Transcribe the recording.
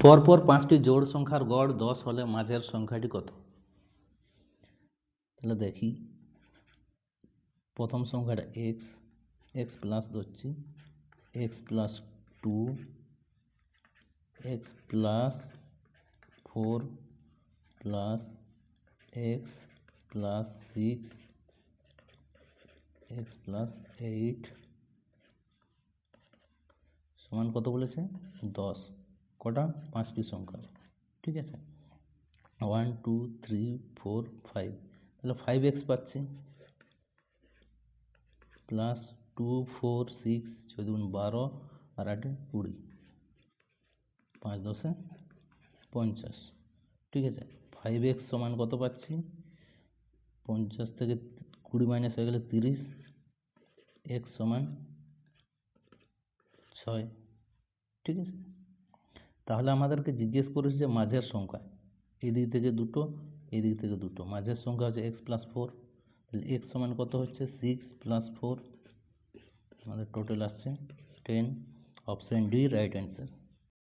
পরপর পাঁচটি জোড় সংখ্যার গড় দশ হলে মাঝের সংখ্যাটি কত? তাহলে দেখি। প্রথম সংখ্যাটা এক্স এক্স প্লাস ধরছি। X plus two x plus four plus x plus six x plus eight সমান কত বলেছে? দশ। কটা? পাঁচটি সংখ্যা ঠিক আছে? One two three four five তাহলে ফাইভ এক্স পাচ্ছি। প্লাস টু ফোর সিক্স ছয় দুগুণ বারো আর আটে কুড়ি। পাঁচ দশে পঞ্চাশ। ঠিক আছে? ফাইভ এক্স সমান কত পাচ্ছি? পঞ্চাশ থেকে কুড়ি মাইনাস হয়ে গেলে তিরিশ। এক্স সমান ছয়। ঠিক আছে? তাহলে আমাদেরকে জিজ্ঞেস করেছে যে মাঝের সংখ্যা। এদিক থেকে দুটো, এদিক থেকে দুটো। মাঝের সংখ্যা হচ্ছে এক্স প্লাস ফোর তাহলে এক্স সমান কত হচ্ছে? সিক্স প্লাস ফোর আমাদের টোটাল আসছে ten option D right answer